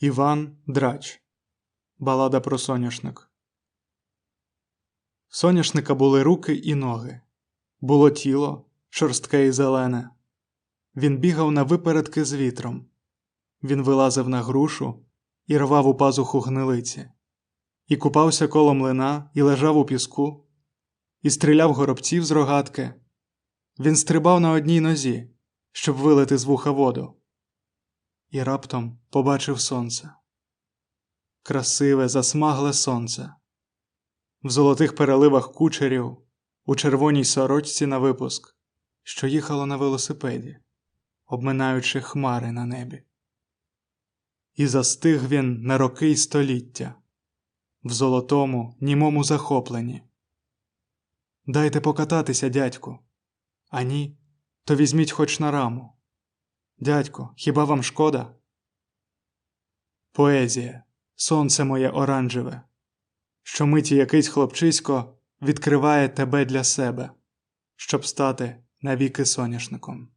Іван Драч Балада про соняшник. Соняшника були руки і ноги. Було тіло, шорстке і зелене. Він бігав на випередки з вітром. Він вилазив на грушу і рвав у пазуху гнилиці, і купався коло млина, і лежав у піску, і стріляв горобців з рогатки. Він стрибав на одній нозі, щоб вилити з вуха воду і раптом побачив сонце. Красиве, засмагле сонце. В золотих переливах кучерів, у червоній сорочці на випуск, що їхало на велосипеді, обминаючи хмари на небі. І застиг він на роки й століття, в золотому, німому захопленні. Дайте покататися, дядьку. А ні, то візьміть хоч на раму. Дядько, хіба вам шкода? Поезія, сонце моє оранжеве, що миті якийсь хлопчисько відкриває тебе для себе, щоб стати навіки соняшником.